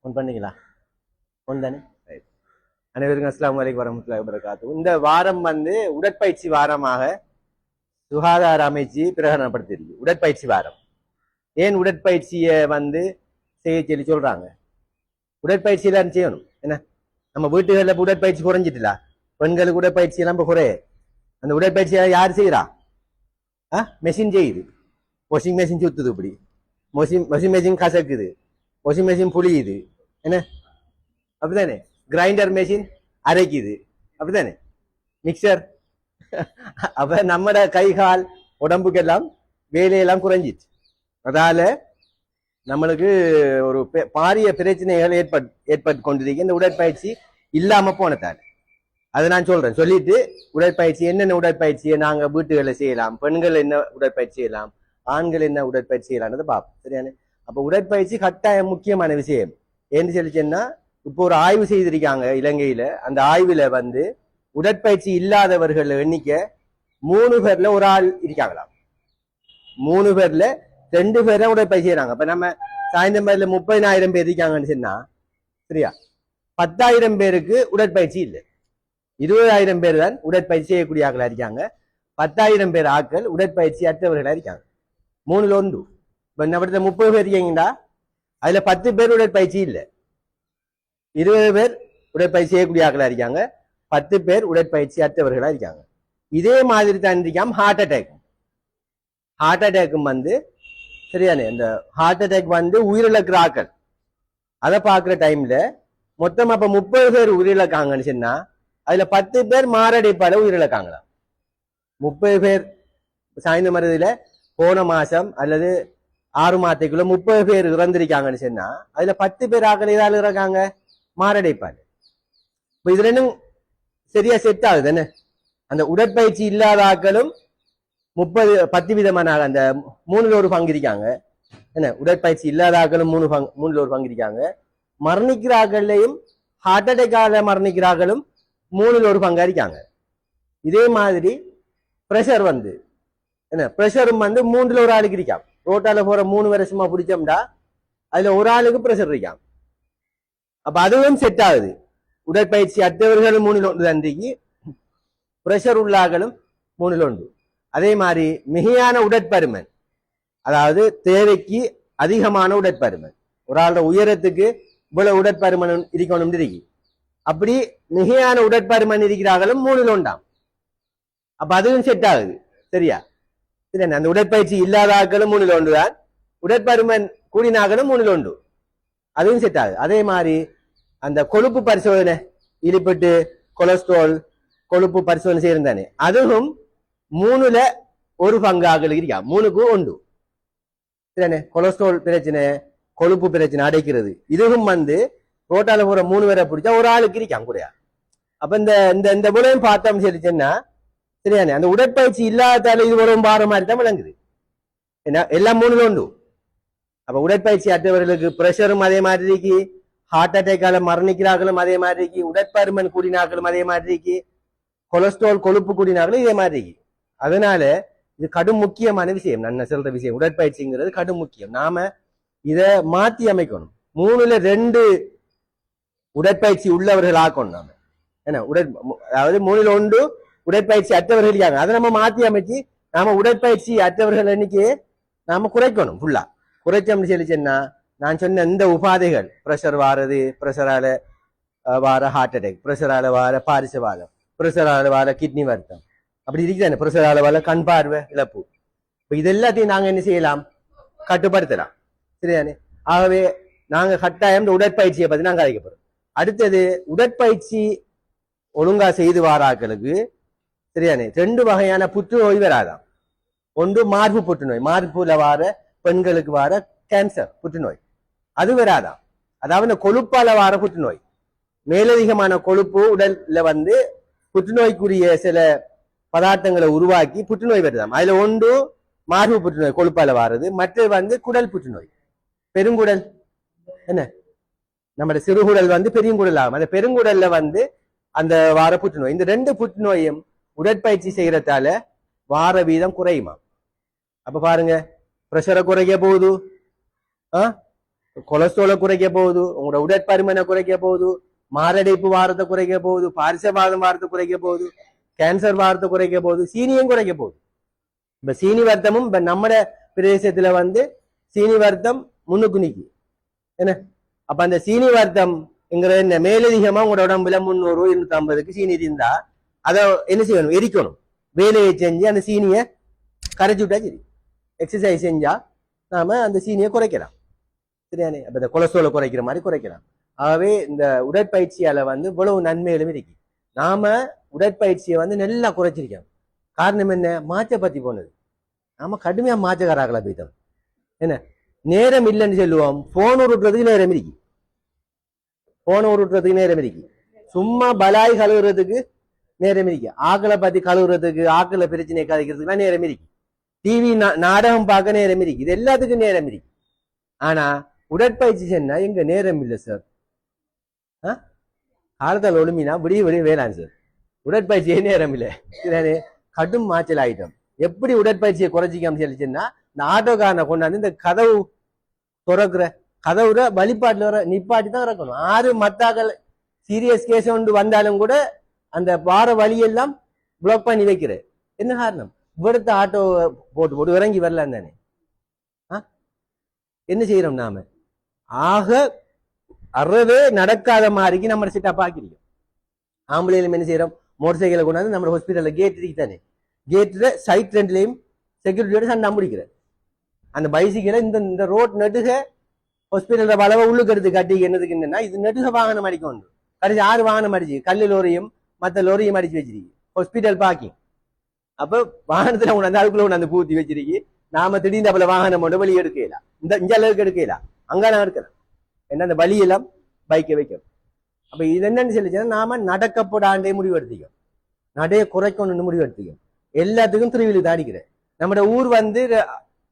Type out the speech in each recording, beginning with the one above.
One பண்ணிக்கலாம் one தானே? Right அனைவருக்கும் அஸ்லாம் வலைக்கு வரமத்துல வரகாத்து இந்த வாரம் வந்து உடற்பயிற்சி வாரமாக சுகாதார அமைச்சு பிரகடனப்படுத்தியிருக்கு. உடற்பயிற்சி வாரம். ஏன் உடற்பயிற்சியை வந்து செய்ய சொல்லி சொல்றாங்க? உடற்பயிற்சி எல்லாம் செய்யணும். என்ன? நம்ம வீட்டுகளில் உடற்பயிற்சி குறைஞ்சிட்டுல? பெண்களுக்கு உடற்பயிற்சி எல்லாம் இப்போ குறைய. அந்த உடற்பயிற்சியை யார் செய்யறா ஆ? மெஷின் செய்யுது. வாஷிங் மெஷின் சுத்துது இப்படி. மொஷின் வாஷிங் மெஷின் கசக்குது. வாஷிங் மெஷின் புளியுது என்ன? அப்படிதானே கிரைண்டர் மெஷின் அரைக்குது. அப்படிதானே மிக்சர் அப்ப நம்மட கை கால் உடம்புக்கெல்லாம் வேலையெல்லாம் குறைஞ்சிச்சு. அதால நம்மளுக்கு ஒரு பாரிய பிரச்சனைகள் ஏற்பட் ஏற்பட்டு கொண்டிருக்கு. இந்த உடற்பயிற்சி இல்லாம போனதால. அதை நான் சொல்றேன். சொல்லிட்டு உடற்பயிற்சி என்னென்ன உடற்பயிற்சியை நாங்க வீட்டுகளை செய்யலாம்? பெண்கள் என்ன உடற்பயிற்சி செய்யலாம்? ஆண்கள் என்ன உடற்பயிற்சி செய்யலாம்ன்றதை பார்ப்போம். சரியானே அப்ப உடற்பயிற்சி கட்டாயம் முக்கியமான விஷயம். ஏன்னு சொல்லிச்சேன்னா இப்போ ஒரு ஆய்வு செய்திருக்காங்க இலங்கையில. அந்த ஆய்வுல வந்து உடற்பயிற்சி இல்லாதவர்கள் எண்ணிக்கை மூணு பேர்ல ஒரு ஆள் இருக்காங்களாம். மூணு பேர்ல ரெண்டு பேர் தான் உடற்பயிற்சி செய்யறாங்க இப்ப நம்ம சாயந்தரம் பேர்ல முப்பதினாயிரம் பேர் இருக்காங்கன்னு சொன்னா சரியா? பத்தாயிரம் பேருக்கு உடற்பயிற்சி இல்லை. இருபதாயிரம் பேர் தான் உடற்பயிற்சி செய்யக்கூடிய ஆக்களா இருக்காங்க. பத்தாயிரம் பேர் ஆட்கள் உடற்பயிற்சி அற்றவர்களா இருக்காங்க. மூணுல ஒன்று. இப்ப நம்ம முப்பது பேர் இருக்கீங்கடா. அதுல பத்து பேர் உடற்பயிற்சி இல்லை. இருபது பேர் உடற்பயிற்சி செய்யக்கூடிய ஆக்களாக இருக்காங்க. பத்து பேர் உடற்பயிற்சி அற்றவர்களா இருக்காங்க. இதே மாதிரி தான் இருக்காம ஹார்ட் அட்டாக் ஹார்ட் அட்டாக்கும் வந்து சரியானே இந்த ஹார்ட் அட்டாக் வந்து உயிரிழக்கிற ஆக்கள் அதை பார்க்குற டைம்ல மொத்தம் அப்ப முப்பது பேர் உயிரிழக்காங்கன்னு சொன்னா அதுல பத்து பேர் மாரடைப்பால உயிரிழக்காங்களாம். முப்பது பேர் சாய்ந்த மருதில போன மாசம் அல்லது ஆறு மாதத்துக்குள்ள முப்பது பேர் இறந்திருக்காங்கன்னு சொன்னா அதுல பத்து பேர் ஆக்கள் ஏதாவது இருக்காங்க? மாரடைப்பாரு இப்ப இது ரெண்டும் சரியா செட் ஆகுது என்ன? அந்த உடற்பயிற்சி இல்லாத ஆக்களும் முப்பது பத்து விதமான அந்த மூணுல ஒரு பங்கு இருக்காங்க. என்ன? உடற்பயிற்சி இல்லாத ஆக்களும் மூணு பங்கு மூணுல ஒரு பங்கு இருக்காங்க. மரணிக்கிற ஆக்கள்லையும் ஹார்ட் அட்டாக்கால மரணிக்கிற ஆக்களும் மூணுல ஒரு பங்கா இருக்காங்க. இதே மாதிரி ப்ரெஷர் வந்து என்ன? ப்ரெஷரும் வந்து மூன்றுல ஒரு ஆளுக்கு இருக்காங்க ரோட்டால போற மூணு வருஷமா பிடிச்சோம்டா அதுல ஒரு ஆளுக்கு ப்ரெஷர் இருக்காம் அப்ப அதுவும் செட் ஆகுது. உடற்பயிற்சி அத்தவர்களும் மூணில் ஒன்று தந்திக்கு ப்ரெஷர் உள்ளாக்களும் மூணில் ஒன்று அதே மாதிரி மிகையான உடற்பருமன் அதாவது தேவைக்கு அதிகமான உடற்பருமன். ஒரு ஆளோட உயரத்துக்கு இவ்வளவு உடற்பருமன் இருக்கணும் இருக்கு அப்படி மிகையான உடற்பருமன் இருக்கிறார்களும் மூணில் ஒன்றாம் அப்ப அதுவும் செட் ஆகுது. சரியா? சரி அந்த உடற்பயிற்சி இல்லாத ஆக்களும் மூணில் ஒன்று தான் உடற்பருமன் கூடினாக்களும் மூணில் ஒன்று அதுவும் செட் ஆகுது அதே மாதிரி அந்த கொழுப்பு பரிசோதனை ஈடுபட்டு கொலஸ்ட்ரால் கொழுப்பு பரிசோதனை செய்யிருந்தானே அதுவும் மூணுல ஒரு பங்கு ஆக்கள் இருக்கா மூணுக்கு ஒன்று சரிண்ணே கொலஸ்ட்ரால் பிரச்சனை கொழுப்பு பிரச்சனை அடைக்கிறது இதுவும் வந்து ரோட்டால போற மூணு பேரை பிடிச்சா ஒரு ஆளுக்கு இருக்கான் கூடயா அப்ப இந்த இந்த இந்த விளையும் பார்த்தோம் சொல்லிச்சுன்னா சரியானே அந்த உடற்பயிற்சி இல்லாதால இது ஒரு பாரு மாதிரி தான் விளங்குது. என்ன எல்லாம் மூணுல உண்டு. அப்ப உடற்பயிற்சி அற்றவர்களுக்கு பிரஷரும் அதே மாதிரி இருக்கு ஹார்ட் அட்டாக்கால மரணிக்கிறார்களும் அதே மாதிரி உடற்பருமன் கூடினார்களும் அதே மாதிரி இருக்கு கொலஸ்ட்ரால் கொழுப்பு கூடினார்களும் இதே மாதிரி இருக்கு அதனால இது கடும் முக்கியமான விஷயம். நான் சொல்ற விஷயம்? உடற்பயிற்சிங்கிறது கடும் முக்கியம். நாம இத மாத்தி அமைக்கணும். மூணுல ரெண்டு உடற்பயிற்சி உள்ளவர்கள் ஆக்கணும் நாம. என்ன உடற் அதாவது மூணுல ஒன்று உடற்பயிற்சி அற்றவர்கள் இருக்காங்க அதை நம்ம மாற்றி அமைச்சு நாம உடற்பயிற்சி அற்றவர்கள் எண்ணிக்கையை நாம குறைக்கணும் ஃபுல்லா குறைச்சோம்னு சொல்லிச்சேன்னா நான் சொன்ன இந்த உபாதைகள் ப்ரெஷர் வாரது ப்ரெஷரால வார ஹார்ட் அட்டாக் ப்ரெஷரால வார பாரிசவாதம் ப்ரெஷரால வார கிட்னி வருத்தம். அப்படி இருக்குதானே? ப்ரெஷரால வார கண் பார்வை இழப்பு. இப்போ இது எல்லாத்தையும் நாங்க என்ன செய்யலாம்? கட்டுப்படுத்தலாம். சரியானே ஆகவே நாங்க கட்டாயம் இந்த உடற்பயிற்சியை பத்தி நாங்க அழைக்கப்படுறோம் அடுத்தது உடற்பயிற்சி ஒழுங்கா செய்து வாராக்களுக்கு சரியானே ரெண்டு வகையான புற்றுநோய் வராதாம். ஒன்று மார்பு புற்றுநோய் மார்புல வார பெண்களுக்கு வார கேன்சர் புற்றுநோய் அது வராதாம். அதாவது இந்த கொழுப்பால வார புற்றுநோய் மேலதிகமான கொழுப்பு உடல்ல வந்து புற்றுநோய்க்குரிய சில பதார்த்தங்களை உருவாக்கி புற்றுநோய் வருதாம். அதுல ஒன்று மார்பு புற்றுநோய் கொழுப்பால வாரது. மற்றது வந்து குடல் புற்றுநோய் பெருங்குடல். என்ன? நம்ம சிறுகுடல் வந்து பெருங்குடல் ஆகும். அந்த பெருங்குடல்ல வந்து அந்த வார புற்றுநோய் இந்த ரெண்டு புற்றுநோயும் உடற்பயிற்சி செய்யறதால வார வீதம் குறையுமா அப்ப பாருங்க பிரஷரை குறைக்க போகுது. ஆ? கொலஸ்ட்ரோலை குறைக்க போகுது. உங்களோட உடற்பருமனை குறைக்க போகுது. மாரடைப்பு வாரத்தை குறைக்க போகுது. பாரிசவாதம் வாரத்தை குறைக்க போகுது. கேன்சர் வாரத்தை குறைக்க போகுது. சீனியும் குறைக்க போகுது. இப்ப சீனி வர்த்தமும் இப்ப நம்மட பிரதேசத்துல வந்து சீனி வர்த்தம் முன்னுக்கு நிக்கி. என்ன? அப்ப அந்த சீனி வர்த்தம்ங்கிற இந்த மேலதிகமா உங்களோட உடம்புல முந்நூறு இருநூத்தி ஐம்பதுக்கு சீனி இருந்தா அதை என்ன செய்யணும்? எரிக்கணும். வேலையை செஞ்சு அந்த சீனியை கரைச்சி விட்டா சரி. எக்ஸசைஸ் செஞ்சா நாம அந்த சீனியை குறைக்கலாம். சரியானே அப்ப இந்த கொலஸ்ட்ரோலை குறைக்கிற மாதிரி குறைக்கலாம். ஆகவே இந்த உடற்பயிற்சியால வந்து இவ்வளவு நன்மைகளும் இருக்கு. நாம உடற்பயிற்சியை வந்து நல்லா குறைச்சிருக்கோம் காரணம் என்ன? மாச்சை பத்தி போனது. நாம கடுமையா மாச்சக்காராக்களை போய்த்தோம் என்ன? நேரம் இல்லைன்னு சொல்லுவோம். போன் உருட்டுறதுக்கு நேரம் இருக்கு. போன் உருட்டுறதுக்கு நேரம் இருக்கு. சும்மா பலாய் கழுவுறதுக்கு நேரம் இருக்கு ஆக்களை பத்தி கழுவுறதுக்கு ஆக்களை பிரச்சனை கதைக்கிறதுக்குலாம் நேரம் இருக்கு டிவி நாடகம் பார்க்க நேரம் இருக்கு இது எல்லாத்துக்கும் நேரம் இருக்கு ஆனா உடற்பயிற்சி சென்னா எங்க நேரம் இல்லை சார் காலத்தால் ஒழுமினா விடிய விடிய வேளாண் சார் உடற்பயிற்சியே நேரம் இல்லை கடும் மாச்சல் ஆயிட்டோம் எப்படி உடற்பயிற்சியை குறைச்சிக்காம சொல்லிச்சுன்னா இந்த ஆட்டோக்காரனை கொண்டாந்து இந்த கதவு திறக்கிற கதவுற வழிபாட்டில் வர நிப்பாட்டி தான் இறக்கணும் ஆறு மத்தாக்கள் சீரியஸ் கேஸ் ஒன்று வந்தாலும் கூட அந்த வார வழியெல்லாம் பிளாக் பண்ணி வைக்கிற என்ன காரணம்? இவரத்த ஆட்டோ போட்டு போட்டு இறங்கி வரலாம் தானே. ஆ? என்ன செய்யறோம் நாம? ஆக அறவே நடக்காத மாதிரிக்கு நம்ம சிட்டா பாக்கிறோம் ஆம்புலையிலும் என்ன செய்யறோம்? மோட்டர் சைக்கிளை கொண்டாந்து நம்ம ஹாஸ்பிட்டலில் கேட்ருக்கு தானே. கேட்டில் சைட் ரெண்டுலேயும் செக்யூரிட்டியோட சண்டை முடிக்கிற அந்த பைசிக்கலை இந்த இந்த ரோட் நெடுக ஹாஸ்பிட்டலில் வளவை உள்ளுக்கு எடுத்து கட்டி என்னதுக்கு என்னன்னா இது நெடுக வாகனம் அடிக்க வேண்டும் கடைசி ஆறு வாகனம் அடிச்சு கல்லூரியும் மத்த லோரியும் அடிச்சு வச்சிருக்கு ஹாஸ்பிட்டல் பார்க்கிங் அப்ப வாகனத்துல கொண்டாந்து அதுக்குள்ள கொண்டாந்து பூத்தி வச்சிருக்கு நாம திடீர்னு அப்பல வாகனம் ஒன்று வெளியே எடுக்கலாம் இந்த இந்த அளவுக்கு எடுக்கலாம் அங்கே நான் எடுக்கிறேன். என்ன அந்த வழியெல்லாம் பைக்கை வைக்கும் அப்ப இது என்னன்னு சொல்லிச்சுன்னா நாம நடக்கப்படாண்டே முடிவெடுத்திக்கும் நடைய குறைக்கணும்னு முடிவெடுத்திக்கும் எல்லாத்துக்கும் திருவிழி தாடிக்கிறேன். நம்மட ஊர் வந்து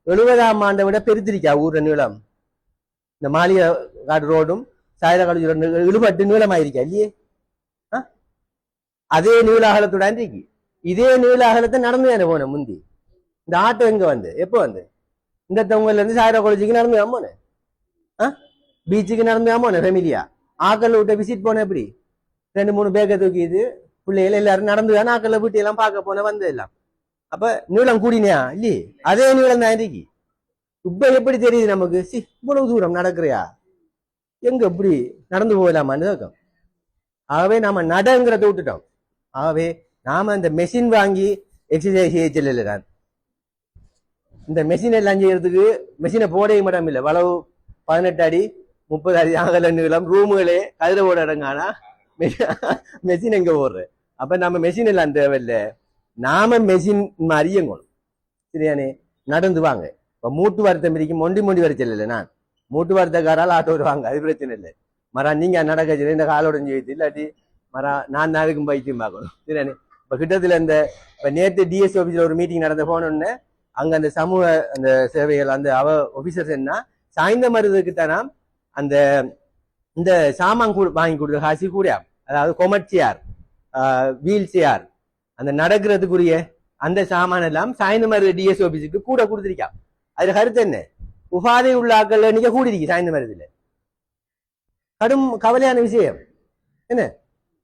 எழுபதாம் ஆண்டை விட பெருத்திருக்கா ஊர் நீளம் இந்த மாளிகை காடு ரோடும் சாயரகாடு இழுபட்டு நீளமாயிருக்கா இல்லையே? அதே நூலாகலத்தோட அன்றைக்கு. இதே நூலாகலத்தை நடந்து தானே போனேன் முந்தி. இந்த ஆட்டோ எங்க வந்து? எப்போ வந்து? இந்த தொங்கல்ல இருந்து சாயரா காலேஜுக்கு நடந்து ஆமோனே ஆ? பீச்சுக்கு நடந்து ஆமோனே ஃபேமிலியா ஆக்கல்ல விட்ட விசிட் போனேன் எப்படி? ரெண்டு மூணு பேக்கை தூக்கிது பிள்ளைகள் எல்லாரும் நடந்து தான் ஆக்கல்ல வீட்டு எல்லாம் பார்க்க போனேன் வந்து எல்லாம். அப்ப நீளம் கூடினியா? இல்லையே. அதே நீளம் தான் இன்றைக்கு இப்ப எப்படி தெரியுது நமக்கு? சி இவ்வளவு தூரம் நடக்கிறியா? எங்க இப்படி நடந்து போகலாமான்னு ஆகவே நாம நடங்கிறத விட்டுட்டோம். ஆகவே நாம இந்த மெஷின் வாங்கி எக்ஸசைஸ் செய்ய செல்லல நான் இந்த மெஷின் எல்லாம் செய்யறதுக்கு மெஷினை போடவே மட்டும் இல்லை வளவு பதினெட்டு அடி முப்பது அடி ஆகல நீளம் ரூமுகளே கதிர ஓட இடங்கானா மெஷின் எங்க போடுற அப்ப நம்ம மெஷின் எல்லாம் தேவையில்லை. நாம மெஷின் மாதிரி இயங்கணும். சரியானே நடந்து வாங்க. இப்ப மூட்டு வருத்தம் இருக்கும் மொண்டி மொண்டி வர செல்லல நான். மூட்டு வருத்தக்காரால் ஆட்டோ வருவாங்க அது பிரச்சனை இல்லை. மரா நீங்க நடக்க இந்த காலோட செய்யுது இல்லாட்டி மரா நான் நாளுக்கும் பைத்தியம் பார்க்கணும். சரியானே இப்ப கிட்டத்தில் இந்த இப்ப நேற்று டிஎஸ் ஆபீஸ்ல ஒரு மீட்டிங் நடந்த போனோடனே அங்க அந்த சமூக அந்த சேவைகள் அந்த அவ ஆஃபீஸர்ஸ் என்ன சாய்ந்த மருந்துக்கு தானா அந்த இந்த சாமான் கூட வாங்கி கொடுத்த காசி கூட அதாவது கொமட் சேர் வீல் சேர் அந்த நடக்கிறதுக்குரிய அந்த சாமான் எல்லாம் சாய்ந்த மருது டிஎஸ் ஆஃபீஸுக்கு கூட கொடுத்துருக்கான். அதுல கருத்து என்ன? உபாதை உள்ள ஆக்கள் நீங்க கூடிருக்கு சாய்ந்த மருதுல. கடும் கவலையான விஷயம். என்ன?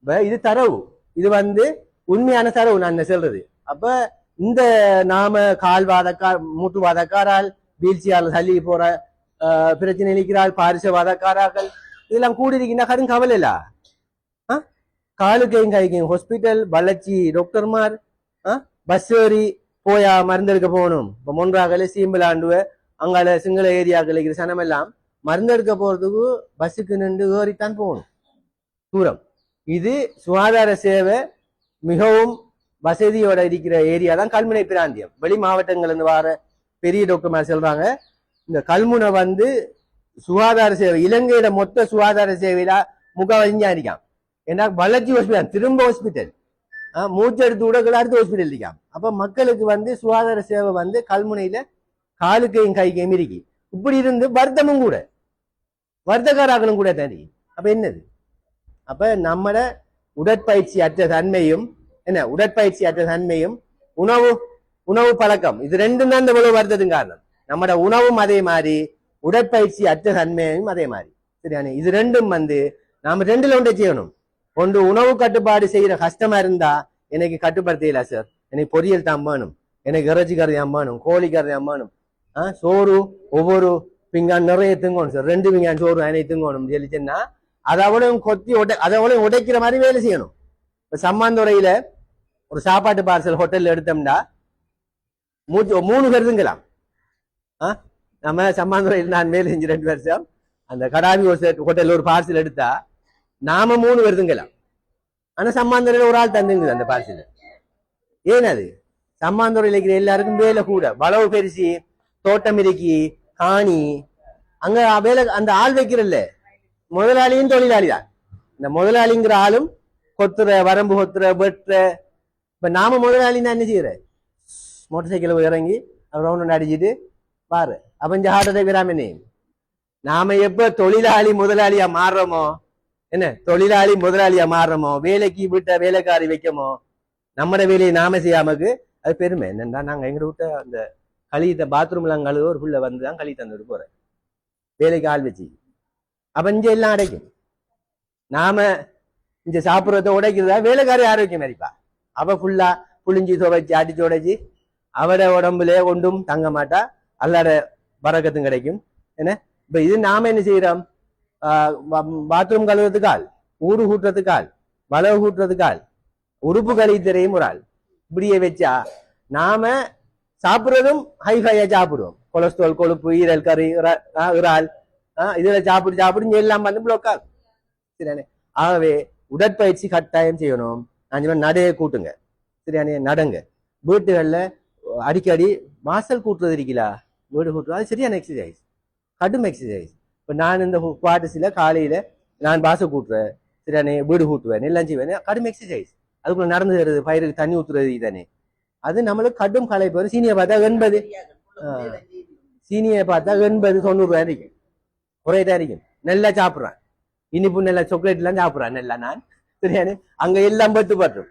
இப்ப இது தரவு. இது வந்து உண்மையான தரவு நான் என்ன சொல்றது. அப்ப இந்த நாம கால் வாதக்கார் மூட்டு வாதக்காரால் வீழ்ச்சியால் தள்ளி போற பிரச்சனை நிற்கிறாள் பாரிச வாதக்காராக்கள் இதெல்லாம் கூடியிருக்கின்ற கரும் கவலை இல்ல. ஆ? காலுக்கையும் கைக்கும் ஹாஸ்பிட்டல் வளர்ச்சி டாக்டர்மார் பஸ் ஏறி போயா மருந்தெடுக்க போகணும். இப்போ மொன்றாகல சீம்பலாண்டுவ அங்கால சிங்கள ஏரியாக்கள் இருக்கிற சனமெல்லாம் மருந்தெடுக்க போறதுக்கு பஸ்ஸுக்கு நின்று ஏறித்தான் போகணும். தூரம். இது சுகாதார சேவை மிகவும் வசதியோட இருக்கிற ஏரியா தான் கல்முனை பிராந்தியம். வெளி மாவட்டங்கள்லேருந்து வர பெரிய டாக்டர்மார் சொல்கிறாங்க இந்த கல்முனை வந்து சுகாதார சேவை இலங்கையோட மொத்த சுகாதார சேவையில முகவஞ்சா இருக்கான் ஏன்னா வளர்ச்சி ஹாஸ்பிட்டல் திரும்ப ஹாஸ்பிட்டல் மூச்செடுத்து விட அடுத்த ஹாஸ்பிட்டல் இருக்கான் அப்போ மக்களுக்கு வந்து சுகாதார சேவை வந்து கல்முனையில காலுக்கையும் கைக்கையும் இருக்கு. இப்படி இருந்து வருத்தமும் கூட வருத்தக்காராக்களும் கூட தானே அப்போ என்னது? அப்ப நம்மட உடற்பயிற்சி அற்ற தன்மையும் என்ன உடற்பயிற்சி அற்ற தன்மையும் உணவு உணவு பழக்கம் இது ரெண்டும் தான் இந்த உணவு வருத்ததுக்கு காரணம். நம்மட உணவும் அதே மாதிரி உடற்பயிற்சி அற்ற தன்மையும் அதே மாதிரி. சரியானே இது ரெண்டும் வந்து நாம ரெண்டுல ஒன்றை செய்யணும். ஒன்று உணவு கட்டுப்பாடு செய்யற கஷ்டமா இருந்தா எனக்கு கட்டுப்படுத்தல சார்? எனக்கு பொரியல் தான் வேணும். எனக்கு இறைச்சி கறி தான் வேணும். கோழி கறி தான் வேணும். ஆ, சோறு ஒவ்வொரு பிங்கான் நிறைய திங்கணும் சார். ரெண்டு பிங்கான் சோறு அனைத்து திங்கணும் சொல்லிச்சுன்னா அதை அவ்வளவு கொத்தி உடை அதை அவ்வளவு உடைக்கிற மாதிரி வேலை செய்யணும். இப்ப சம்மாந்துறையில ஒரு சாப்பாட்டு பார்சல் ஹோட்டல்ல எடுத்தோம்னா மூச்சு மூணு பேர் ஆ? நம்ம சம்மாந்துறையில் நான் வேலை செஞ்சு ரெண்டு வருஷம் அந்த கடாமி ஒரு ஹோட்டல்ல ஒரு பார்சல் எடுத்தா நாம மூணு பேர் திங்கலாம் ஆனா சம்மாந்துறையில ஒரு ஆள் தந்துங்குது அந்த பார்சல் ஏன் அது? சம்மாந்துறையில் இருக்கிற எல்லாருக்கும் வேலை கூட. வளவு பெருசி தோட்டம் இருக்கி காணி அங்க வேலை அந்த ஆள் வைக்கிறல்ல. முதலாளியும் தொழிலாளி தான் இந்த முதலாளிங்கிற ஆளும் கொத்துற வரம்பு கொத்துற வெட்டுற இப்ப நாம முதலாளின்னா என்ன செய்யற மோட்டர் சைக்கிள் இறங்கி ரவுண்ட் அடிச்சிட்டு பாரு அப்ப இந்த ஹார்ட் அட்டாக் வராம என்ன? நாம எப்ப தொழிலாளி முதலாளியா மாறுறோமோ? என்ன? தொழிலாளி முதலாளியா மாறுறோமோ? வேலைக்கு விட்ட வேலைக்காரி வைக்கமோ? நம்மட வேலையை நாம செய்யாமக்கு அது பெருமை. என்னன்னா நாங்க எங்க விட்ட அந்த கழித்த பாத்ரூம்ல கழுவ ஒரு புள்ள வந்து தான் கழி தந்துட்டு போறேன். வேலைக்கு ஆள் வச்சு. அப்ப இங்க எல்லாம் அடைக்கும். நாம இங்க சாப்பிடுறத உடைக்கிறதா? வேலைக்காரி ஆரோக்கியம் அடிப்பா அவ ஃபுல்லா புளிஞ்சி துவைச்சு அடிச்சு உடைச்சு அவட உடம்புல ஒன்றும் தங்க மாட்டா. அல்லாட பறக்கத்தும் கிடைக்கும். என்ன? இப்ப இது நாம என்ன செய்யறோம் பாத்ரூம் கழுவுறதுக்கு ஆள் ஊடு கூட்டுறதுக்கு ஆள் வளவு கூட்டுறதுக்கு ஆள் உறுப்பு கழித்தரையும் ஒரு ஆள். இப்படியே வச்சா நாம சாப்பிடுறதும் ஹைஃபையா சாப்பிடுவோம். கொலஸ்ட்ரால் கொழுப்பு ஈரல் கறி இறால் இதுல சாப்பிடு சாப்பிடுன்னு எல்லாம் வந்து பிளாக் சரியானே ஆகவே உடற்பயிற்சி கட்டாயம் செய்யணும் நான் சொன்ன நடைய கூட்டுங்க சரியானே நடங்க வீட்டுகளில் அடிக்கடி மாசல் கூட்டுறது இருக்கீங்களா வீடு கூட்டுறது அது சரியான எக்ஸசைஸ் கடும் எக்ஸசைஸ் இப்போ நான் இந்த குவார்டர்ஸ்ல காலையில் நான் பாசை கூட்டுறேன் சரியானே வீடு கூட்டுவேன் எல்லாம் செய்வேன் கடும் எக்ஸசைஸ் அதுக்குள்ள நடந்து வருது பயிருக்கு தண்ணி ஊத்துறது தானே அது நம்மளுக்கு கடும் களைப்பு சீனியை பார்த்தா எண்பது சீனியை பார்த்தா எண்பது தொண்ணூறு ரூபாய் இருக்கு ஒரே தயாரிக்கும் இருக்கும் நல்லா சாப்பிடுறான். இனிப்பு நல்லா சாக்லேட் எல்லாம் நல்லா நான். சரியானு? அங்க எல்லாம் பத்து பட்டும்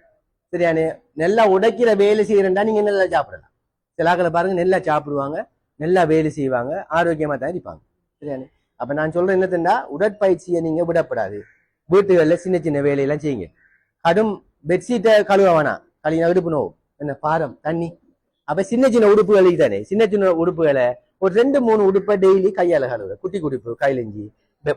சரியானு? நல்லா உடைக்கிற வேலை செய்யறேன்டா நீங்க நல்லா சாப்பிடலாம். சிலாக்களை பாருங்க நல்லா சாப்பிடுவாங்க. நல்லா வேலை செய்வாங்க. ஆரோக்கியமா தான் இருப்பாங்க. சரியானு? அப்ப நான் சொல்றேன் என்னதுன்னா உடற்பயிற்சியை நீங்க விடப்படாது. வீட்டுகளில் சின்ன சின்ன வேலையெல்லாம் செய்யுங்க. கடும் பெட்ஷீட்டை கழுவ வேணாம். கழுவினா இடுப்பு நோவு. என்ன பாரம் தண்ணி. அப்ப சின்ன சின்ன உடுப்புகளுக்கு தானே சின்ன சின்ன உடுப்புகளை ஒரு ரெண்டு மூணு உடுப்பை டெய்லி கையால கழுவுற குட்டி குடிப்பு கையிலஞ்சி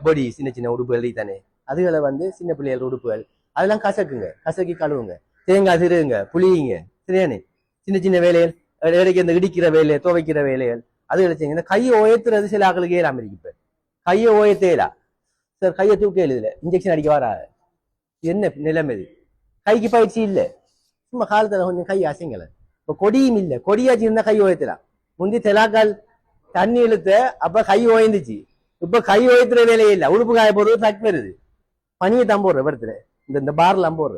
பொடி சின்ன சின்ன உடுப்புகள் தானே அதுகளை வந்து சின்ன பிள்ளைகள் உடுப்புகள். அதெல்லாம் கசக்குங்க. கசக்கி கழுவுங்க. தேங்காய் திருகுங்க புளியுங்க. சரியானே சின்ன சின்ன வேலைகள் இடைக்கு இந்த இடிக்கிற வேலையை துவைக்கிற வேலைகள் அதுகளை செய்யுங்க. இந்த கையை உயர்த்துறது சில ஆக்களுக்கு ஏறாம இருக்கு இப்போ. கையை உயர்த்தேலா சார் கையை தூக்க எழுதல. இன்ஜெக்ஷன் அடிக்க வராது என்ன நிலைமை இது? கைக்கு பயிற்சி இல்ல. சும்மா காலத்துல கொஞ்சம் கை அசைங்கலை. இப்போ கொடியும் இல்ல. கொடியாச்சு இருந்தால் கை உயர்த்தலாம். முந்தி தெலாக்கால் தண்ணி இழுத்த அப்ப கை ஓய்ந்துச்சு. இப்ப கை ஓய்த்துற வேலையே இல்லை. உடுப்பு காய போடுறது தக்கு வருது பனியை தான் போடுற இந்த இந்த பார்ல போடுற.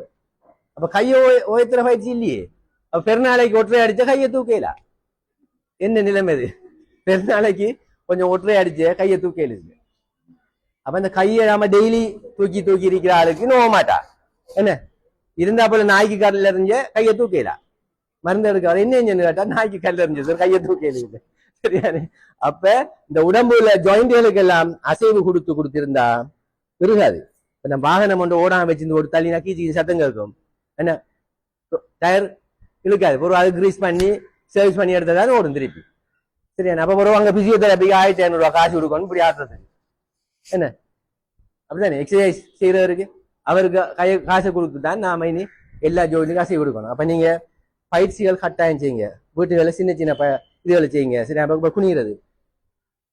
அப்ப கையை ஓய்த்துற பயிற்சி இல்லையே. அப்ப பெருநாளைக்கு ஒற்றை அடிச்சா கையை தூக்கல என்ன நிலைமை இது? பெருநாளைக்கு கொஞ்சம் ஒற்றை அடிச்ச கையை தூக்கல அப்ப இந்த கையை நாம டெய்லி தூக்கி தூக்கி இருக்கிற ஆளுக்கு நோவ மாட்டா. என்ன? இருந்தா போல நாய்க்கு கடல்ல எறிஞ்ச கையை தூக்கல மருந்து எடுக்க என்ன என்ன கேட்டா நாய்க்கு கல்ல எறிஞ்சு சார் கையை தூக்கல சரியானே அப்ப இந்த உடம்புல ஜாயிண்ட்களுக்கு எல்லாம் அசைவு கொடுத்து கொடுத்திருந்தா இருக்காது இப்ப நம்ம வாகனம் கொண்டு ஓடாம வச்சிருந்து ஒரு தள்ளினா கீச்சு சத்தம் கேட்கும். என்ன? டயர் இழுக்காது. ஒரு அது கிரீஸ் பண்ணி சர்வீஸ் பண்ணி எடுத்ததாலும் ஓடும் திருப்பி. சரியான அப்ப ஒரு அங்க பிசியோதெரபிக்கு ஆயிரத்தி ஐநூறு காசு கொடுக்கணும் இப்படி ஆடுறதுக்கு என்ன? அப்படிதானே? எக்ஸசைஸ் செய்யறவருக்கு அவருக்கு கை காசை கொடுத்து தான் நாம இனி எல்லா ஜோலியும் காசை கொடுக்கணும். அப்ப நீங்க பயிற்சிகள் கட்டாயம் செய்யுங்க. வீட்டுகளில் சின்ன சின்ன ப இதுகளை செய்யுங்க. சரி அப்ப இப்ப குனிகிறது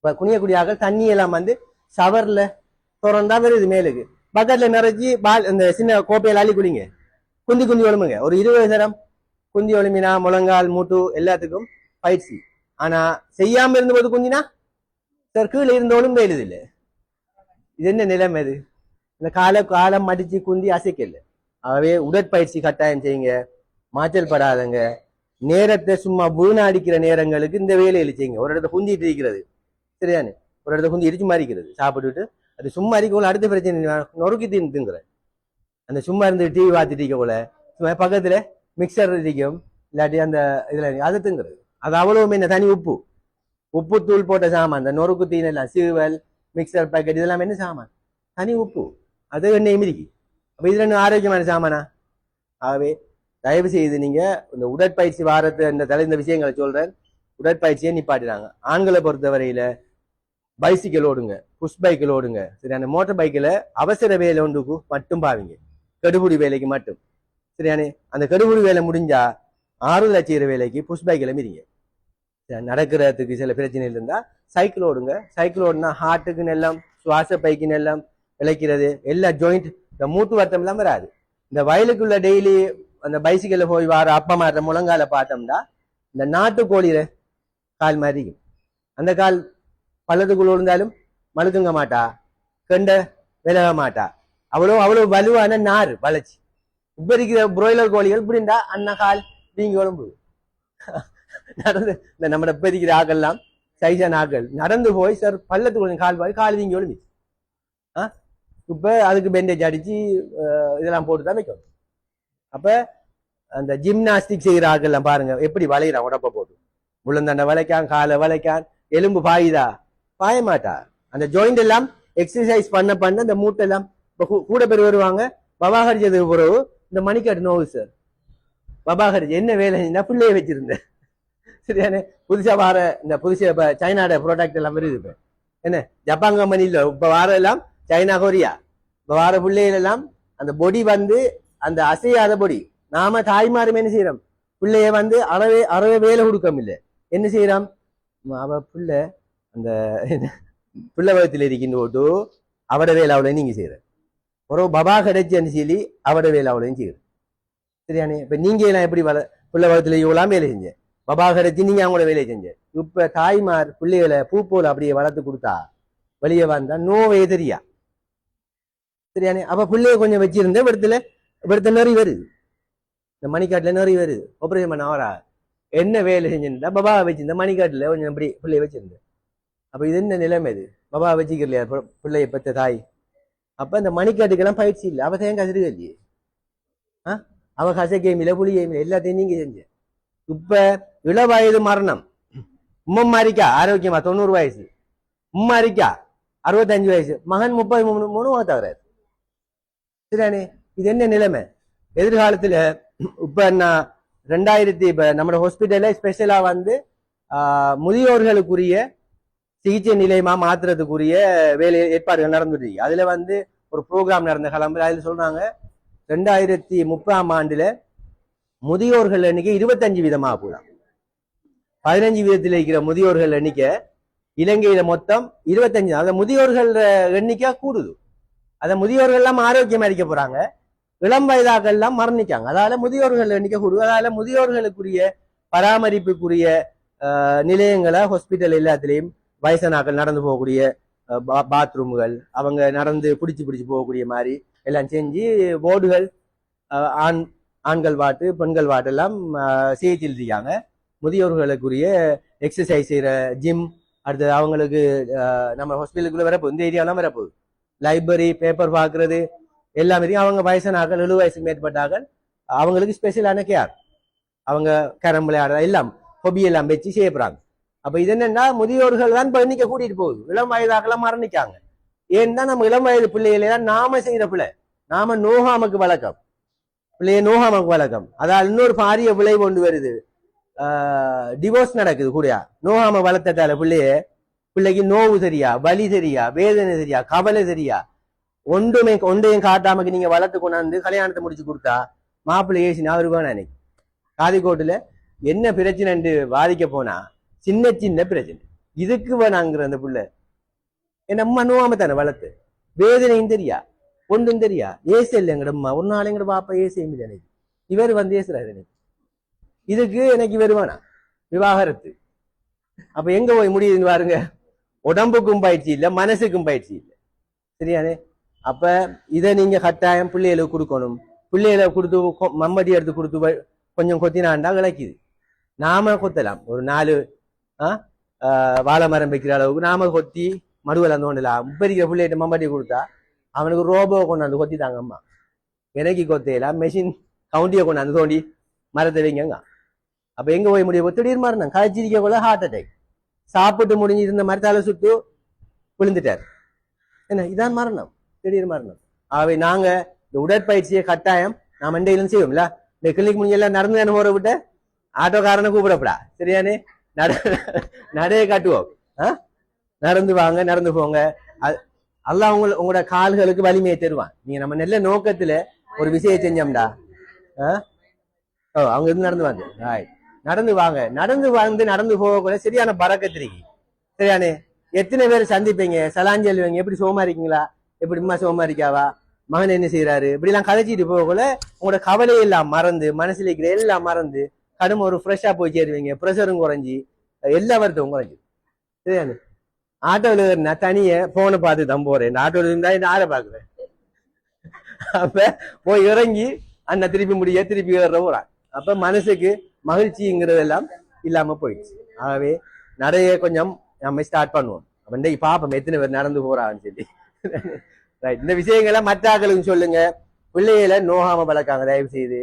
குனியக்கூடிய குனியக்கூடியாக தண்ணி எல்லாம் வந்து சவரில் திறந்தா வருது மேலுக்கு. பக்கெட்டில் நிறைச்சி பால் இந்த சின்ன கோப்பையில அள்ளி குடிங்க. குந்தி குந்தி ஒழுமுங்க ஒரு இருபது தரம் குந்தி ஒழுமினா முழங்கால் மூட்டு எல்லாத்துக்கும் பயிற்சி. ஆனால் செய்யாமல் இருந்தபோது குந்தினா? சார் கீழே இருந்தோளும் வேலுது இல்லை இது என்ன நிலைமை இது இந்த காலை காலம் மடித்து குந்தி அசைக்கல. ஆகவே உடற்பயிற்சி கட்டாயம் செய்யுங்க. மாற்றல் படாதங்க. நேரத்தை சும்மா வீணாடிக்கிற நேரங்களுக்கு இந்த வேலையில செய்யுங்க. ஒரு இடத்த குந்திட்டு இருக்கிறது. சரியானு ஒரு இடத்த குந்தி இடிச்சு மாறிக்கிறது. சாப்பிட்டுட்டு அது சும்மா இருக்கக்குள்ள அடுத்த பிரச்சனை நொறுக்கி தின்னு அந்த சும்மா இருந்து டிவி பார்த்துட்டு இருக்க சும்மா பக்கத்துல மிக்சர் இருக்கும் இல்லாட்டி அந்த இதுல அதை திங்குறது அது அவ்வளவுமே என்ன? தனி உப்பு. உப்பு தூள் போட்ட சாமான். இந்த நொறுக்கு தீன் எல்லாம் சீவல் மிக்சர் பேக்கெட் இதெல்லாம் என்ன சாமான்? தனி உப்பு. அது எண்ணெய் மிதிக்கு அப்போ இது ரெண்டு ஆரோக்கியமான சாமானா? ஆகவே தயவு செய்து நீங்க இந்த உடற்பயிற்சி வாரத்து இந்த தலை இந்த விஷயங்களை சொல்றேன். உடற்பயிற்சியை நிப்பாட்டுறாங்க ஆண்களை பொறுத்தவரையில பைசிக்கல் ஓடுங்க புஷ் பைக்கில் ஓடுங்க. சரியான மோட்டர் மோட்டார் பைக்கில் அவசர வேலை ஒன்றுக்கு மட்டும் பாவீங்க. கெடுபுடி வேலைக்கு மட்டும். சரியானே? அந்த கெடுபுடி வேலை முடிஞ்சா ஆறு செய்கிற வேலைக்கு புஷ் பைக்கில் மீறிங்க நடக்கிறதுக்கு சில பிரச்சனைகள் இருந்தால் சைக்கிள் ஓடுங்க. சைக்கிள் ஓடுனா ஹார்ட்டுக்கு நெல்லம் சுவாச பைக்கு நெல்லம் விளைக்கிறது எல்லா ஜாயிண்ட் இந்த மூட்டு வருத்தம் எல்லாம் வராது. இந்த வயலுக்குள்ள டெய்லி அந்த பைசிக்கல்ல போய் வர அப்பா மாற முழங்கால பார்த்தோம்னா இந்த நாட்டு கோழியில கால் மாதிரி அந்த கால் பள்ளத்துக்குள்ள இருந்தாலும் மழுக்குங்க மாட்டா கெண்ட விலக மாட்டா. அவ்வளவு அவ்வளவு வலுவான நார் வளைச்சி இப்ப இருக்கிற புரோய்லர் கோழிகள் இப்படிண்டா அண்ணா கால் வீங்கி உடம்பு நடந்து இந்த நம்ம இப்ப இருக்கிற ஆக்கெல்லாம் சைசான ஆக்கள் நடந்து போய் சார் பள்ளத்துக்குள்ள கால் போய் கால் வீங்கி ஒழுங்கு ஆ? இப்ப அதுக்கு பெண்டேஜ் அடிச்சு இதெல்லாம் போட்டு தான் வைக்கணும். அப்ப அந்த ஜிம்னாஸ்டிக் செய்கிற ஆக்கெல்லாம் பாருங்க எப்படி வளையிறான் உடப்ப போட்டு. முள்ளந்தண்டை வளைக்கான் காலை வளைக்கான் எலும்பு பாயுதா? பாய மாட்டா. அந்த ஜாயிண்ட் எல்லாம் எக்ஸசைஸ் பண்ண பண்ண அந்த மூட்டை எல்லாம் கூட பேர் வருவாங்க. பபாகரிச்சதுக்கு பிறகு இந்த மணிக்காட்டு நோவு சார் பபாகரிச்சு என்ன வேலை? நான் பிள்ளைய வச்சிருந்தேன். சரியானே புதுசா வார இந்த புதுசா இப்போ சைனாட ப்ராடக்ட் எல்லாம் வருது இப்போ. என்ன? ஜப்பான் கம்பெனியில் இப்போ வார எல்லாம் சைனா கொரியா. இப்போ வார பிள்ளைகள் எல்லாம் அந்த பொடி வந்து அந்த அசையாத பொடி நாம தாய்மாரும் என்ன செய்யறோம்? பிள்ளைய வந்து அறவே அறவே வேலை கொடுக்கம் இல்லை என்ன செய்யறோம்? அவ பிள்ளை அந்த பிள்ளை வளத்தில் இருக்கின்ற போட்டு அவட வேலை அவளை நீங்க செய்யற ஒரு பபா என்ன சொல்லி அவட வேலை அவளையும் செய்யற சரியானே? இப்ப நீங்க எல்லாம் எப்படி வள பிள்ளை வகத்துல இவ்வளவு வேலை செஞ்சேன்? பபா கிடைச்சி நீங்க அவங்களோட வேலையை செஞ்சேன். இப்ப தாய்மார் பிள்ளைகளை பூ போல் அப்படியே வளர்த்து கொடுத்தா வெளியே வந்தா நோவே தெரியா? சரியானே? அப்ப பிள்ளைய கொஞ்சம் வச்சிருந்த இடத்துல இடத்துல நிறைய வருது. இந்த மணிக்காட்டில் நிறைய வருது ஆப்ரேஷன் பண்ண அவரா? என்ன வேலை செஞ்சிருந்தா? பபா வச்சிருந்த மணிக்காட்டில் கொஞ்சம் அப்படி பிள்ளைய வச்சிருந்தேன் அப்போ இது என்ன நிலைமை இது? பபா வச்சுக்கலையா பி- பிள்ளைய பெற்ற தாய்? அப்போ இந்த மணிக்காட்டுக்கெல்லாம் பயிற்சி இல்லை. அவள் தேங்க கசிருக்க இல்லையே ஆ? அவள் கசை கேமில புளி கேமில எல்லாத்தையும் நீங்க செஞ்ச. இப்போ இளவயது மரணம். உம்மம்மா இருக்கா ஆரோக்கியமா? தொண்ணூறு வயசு. உம்மா இருக்கா அறுபத்தஞ்சு வயசு. மகன் முப்பது மூணு மூணு தவறாரு சரியானே இது என்ன நிலைமை? எதிர்காலத்தில் இப்போ நான் ரெண்டாயிரத்தி இப்போ நம்ம ஹாஸ்பிட்டலில் ஸ்பெஷலாக வந்து முதியோர்களுக்குரிய சிகிச்சை நிலையமா மாத்துறதுக்குரிய வேலை ஏற்பாடுகள் நடந்துட்டு இருக்கு. அதுல வந்து ஒரு ப்ரோக்ராம் நடந்த கிளம்பு அதில் சொல்றாங்க ரெண்டாயிரத்தி முப்பதாம் ஆண்டுல முதியோர்கள் எண்ணிக்கை இருபத்தஞ்சு வீதமா போலாம் பதினஞ்சு வீதத்தில் இருக்கிற முதியோர்கள் எண்ணிக்கை இலங்கையில மொத்தம் இருபத்தஞ்சு அந்த முதியோர்கள் எண்ணிக்கை கூடுது. அந்த முதியோர்கள் எல்லாம் ஆரோக்கியமா இருக்க போறாங்க. இளம் வயதாக எல்லாம் மரணிக்காங்க. அதால முதியோர்கள் எண்ணிக்கை கூடுது. அதால முதியோர்களுக்குரிய பராமரிப்புக்குரிய நிலையங்களை ஹாஸ்பிட்டல் எல்லாத்துலேயும் வயசானாக்கள் நடந்து போகக்கூடிய பா- பாத்ரூம்கள் அவங்க நடந்து பிடிச்சு பிடிச்சி போகக்கூடிய மாதிரி எல்லாம் செஞ்சு போர்டுகள் ஆண் ஆண்கள் வாட்டு பெண்கள் வாட்டெல்லாம் சிகிச்சையில் இருக்காங்க. முதியோர்களுக்குரிய எக்ஸசைஸ் செய்கிற ஜிம் அடுத்தது அவங்களுக்கு நம்ம ஹாஸ்பிட்டலுக்குள்ளே வரப்போகுது. இந்த ஏரியாலாம் வரப்போகுது. லைப்ரரி பேப்பர் பார்க்கறது எல்லாமே அவங்க வயசானாக்கள் எழுபது வயசுக்கு மேற்பட்டார்கள். அவங்களுக்கு ஸ்பெஷலான கேர் அவங்க கேரம் விளையாடுற எல்லாம் ஹொபி எல்லாம் வச்சு செய்யப்படுறாங்க அப்போ இது என்னன்னா முதியோர்கள் தான் இப்போ எண்ணிக்கை கூட்டிட்டு போகுது. இளம் வயதாக்கெல்லாம் மரணிக்காங்க. ஏன்னா நம்ம இளம் வயது பிள்ளைகளே தான் நாம செய்கிற பிள்ளை. நாம நோகாமக்கு வழக்கம். பிள்ளைய நோகாமக்கு வழக்கம். அதால் இன்னொரு பாரிய விளைவு கொண்டு வருது. டிவோர்ஸ் நடக்குது கூடயா நோகாம வளர்த்தட்டால பிள்ளைய பிள்ளைக்கு நோவு சரியா வலி சரியா வேதனை சரியா கவலை சரியா ஒன்றுமே ஒன்றையும் காட்டாமக்கு நீங்க வளர்த்து கொண்டாந்து கல்யாணத்தை முடிச்சு கொடுத்தா மாப்பிள்ளை ஏசினா அவரு வேணாம் அன்னைக்கு. காதிக்கோட்டுல என்ன பிரச்சனைன்னு வாதிக்க போனா சின்ன சின்ன பிரச்சனை. இதுக்கு வேணாங்கிற அந்த பிள்ளை. என்ன அம்மா நோவாம தானே வளர்த்து? வேதனையும் தெரியா? ஒன்றும் தெரியா? ஏசி இல்லை எங்கட அம்மா. ஒரு நாள் எங்கட பாப்பா ஏசியும் இல்லை எனக்கு இவர் வந்து ஏசுறாரு எனக்கு இதுக்கு எனக்கு இவர் வேணாம் விவாகரத்து. அப்ப எங்க போய் முடியுதுன்னு பாருங்க. உடம்புக்கும் பயிற்சி இல்லை மனசுக்கும் பயிற்சி இல்லை. சரியானே? அப்ப இதை நீங்க கட்டாயம் பிள்ளைகளுக்கு கொடுக்கணும். பிள்ளைகளை கொடுத்து கொ- மம்மடி எடுத்து கொடுத்து கொஞ்சம் கொத்தினாண்டா விளக்குது. நாம கொத்தலாம். ஒரு நாலு வாழை மரம் வைக்கிற அளவுக்கு நாம கொத்தி மடுவில் தோண்டலாம் இருக்கிற பிள்ளைகிட்ட மம்மடி கொடுத்தா அவனுக்கு ரோபோ கொண்டாந்து கொத்தி அம்மா. எனக்கு கொத்தையெல்லாம் மெஷின் கவுண்டியை கொண்டாந்து தோண்டி மரத்தை வைங்க அப்ப எங்க போய் முடியும் திடீர் மரணம். காய்ச்சிருக்க கூட ஹார்ட் அட்டாக் சாப்பிட்டு முடிஞ்சு இருந்த மரத்தால சுட்டு விழுந்துட்டார். என்ன? இதான் மரணம். திடீர் மரணம் ஆகவே நாங்க இந்த உடற்பயிற்சியை கட்டாயம் நான் மண்டையிலும் செய்வோம்ல? இந்த கிளினிக் முடிஞ்செல்லாம் நடந்து தானே போற விட்ட? ஆட்டோக்காரனை கூப்பிடப்படா. சரியானே? நட நடைய காட்டுவோம். ஆ? நடந்து வாங்க நடந்து போங்க. அது- அல்லாஹ் உங்க உங்களோட கால்களுக்கு வலிமையை தருவான். நீங்க நம்ம நல்ல நோக்கத்துல ஒரு விஷயம் செஞ்சோம்டா. ஆ? ஓ அவங்க இருந்து நடந்து வாங்க. Right. நடந்து வாங்க. நடந்து வந்து நடந்து போகக்குள்ள சரியான பறக்கத்திரிக்கு சரியானே? எத்தனை பேர் சந்திப்பீங்க? சலாஞ்சி எழுவீங்க எப்படி சோமா இருக்கீங்களா இப்படி அம்மா சோமா இருக்காவா மகன் என்ன செய்யறாரு இப்படி எல்லாம் கதைச்சிட்டு போகக்குள்ள உங்களோட கவலை எல்லாம் மறந்து மனசுல இருக்கிற எல்லாம் மறந்து கடும் ஒரு ஃப்ரெஷ்ஷா போய் சேருவீங்க. ப்ரெஷரும் குறைஞ்சி எல்லா வருத்தமும் குறைஞ்சி சரியானே ஆட்டோவில் நான் தனிய போனை பார்த்து தான் போறேன். இந்த ஆட்டோவில் இருந்தா இந்த பாக்குறேன் அப்ப போய் இறங்கி அண்ணன் திருப்பி முடிய திருப்பி ஏற போறான் அப்ப மனசுக்கு மகிழ்ச்சிங்கிறதெல்லாம் இல்லாம போயிடுச்சு. ஆகவே நிறைய கொஞ்சம் நம்ம ஸ்டார்ட் பண்ணுவோம். அப்ப இன்றைக்கு பாப்போம் எத்தனை பேர் நடந்து போறான்னு சொல்லி. ரைட் இந்த விஷயங்களை மற்ற ஆக்களுக்கு சொல்லுங்க. பிள்ளைகளை நோகாம வளர்க்காங்க தயவு செய்து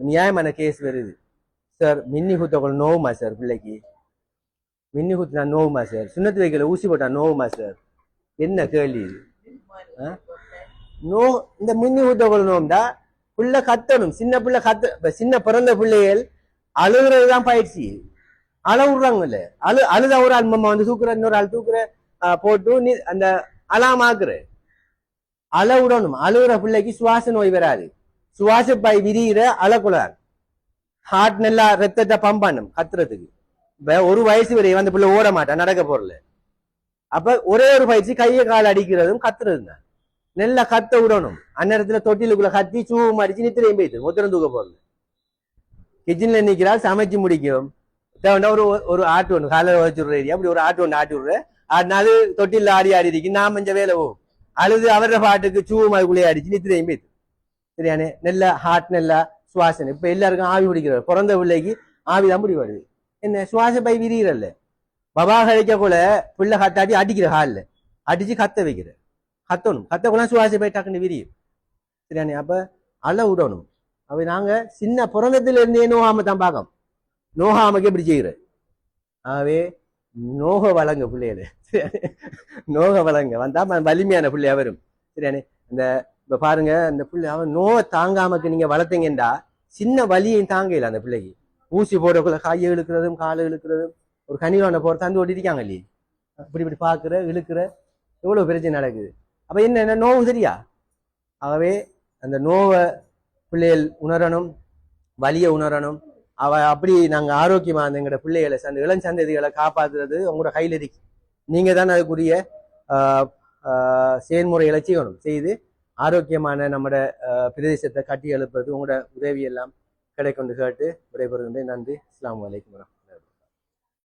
நியாயமான கேஸ் வருது. சார் மின்னி குத்தவங்க நோவுமா சார் பிள்ளைக்கு? மின்னி குத்தினா நோவுமா சார் சுண்ணத்து வைக்கல ஊசி போட்டா நோவுமா சார் என்ன கேள்வி இது? ஆ? நோ இந்த மின்னி குத்தவங்க நோம்டா புள்ள கத்தணும். சின்ன பிள்ளை கத்த சின்ன பிறந்த பிள்ளைகள் அழுகுறது தான் பயிற்சி. அழ விடுறாங்கல்ல. அழு அழுத ஒரு ஆள் மம்மா வந்து தூக்குற இன்னொரு ஆள் தூக்குற போட்டு நீ அந்த அலாமாக்குற அழ விடணும் அழுகுற பிள்ளைக்கு சுவாச நோய் வராது. சுவாச பை விரிகிற அழக்கூடாது ஹார்ட் நல்லா ரத்தத்தை பம்ப் பண்ணும் கத்துறதுக்கு. இப்ப ஒரு வயசு வரை அந்த பிள்ளை ஓட மாட்டான் நடக்க போறல அப்ப ஒரே ஒரு பயிற்சி கையை கால் அடிக்கிறதும் கத்துறதும் தான். நல்லா கத்த விடணும். அந்நேரத்துல தொட்டிலுக்குள்ள கத்தி சூவு மடிச்சு நித்திரையும் போயிட்டு ஒத்தரம் தூக்க போறது. கிச்சன்ல நிக்கிறா சமைச்சு முடிக்கும். தேவைன்னா ஒரு ஒரு ஆட்டு ஒன்று காலையில் வச்சுடுற அப்படி ஒரு ஆட்டு ஒன்று ஆட்டி விடுற ஆடினாது தொட்டில ஆடி ஆடி இருக்கு. நான் கொஞ்சம் வேலை ஓ அழுது அவர பாட்டுக்கு சூவு மாதிரிக்குள்ளே அடிச்சு நித்திரையும் போயிட்டு சரியானே? நல்ல ஹார்ட் நல்லா சுவாசனை இப்ப எல்லாருக்கும் ஆவி பிடிக்கிறார். பிறந்த பிள்ளைக்கு ஆவி தான் பிடி வருது என்ன? சுவாச பை விரிகிறல்ல பபா கழிக்க கூட பிள்ளை கத்தாட்டி அடிக்கிற ஹாலில். அடிச்சு கத்த வைக்கிற கத்தணும். கத்தக்குள்ள சுவாச பை டக்குன்னு விரியும். சரியானே? அப்ப அழ விடணும் அப்போ நாங்க சின்ன பிறந்ததுல இருந்தே நோகாம தான் பார்க்கணும். நோகாமக்கு எப்படி செய்கிற ஆகவே நோக வளங்க பிள்ளைகளு நோக வளங்க வந்தா வலிமையான பிள்ளையா வரும் சரியானே? இந்த இப்ப பாருங்க அந்த பிள்ளை அவன் நோவை தாங்காமக்கு நீங்க வளர்த்தீங்கடா சின்ன வலியையும் தாங்கல அந்த பிள்ளைக்கு. ஊசி போடக்குள்ள காயை இழுக்கிறதும் காலை இழுக்கிறதும் ஒரு கனிவான போற தந்து ஓட்டிருக்காங்க இல்லையே? இப்படி இப்படி பாக்குற இழுக்கிற எவ்வளவு பிரச்சனை நடக்குது? அப்ப என்ன என்ன நோவு சரியா? ஆகவே அந்த நோவை பிள்ளைகள் உணரணும் வலியை உணரணும் அவ அப்படி நாங்க ஆரோக்கியமா அந்த எங்களோட பிள்ளைகளை சந்த இளம் சந்ததிகளை காப்பாத்துறது உங்களோட கையில இருக்கு நீங்க தான் அதுக்குரிய ஆஹ், ஆஹ், செயல்முறைகளை செய்யணும் செய்து ஆரோக்கியமான நம்மட பிரதேசத்தை கட்டி எழுப்புறது உங்களோட உதவியெல்லாம் கிடைக்கொண்டு கேட்டு விடைபெறுகின்றேன். நன்றி. அஸ்லாம் வலைக்கம்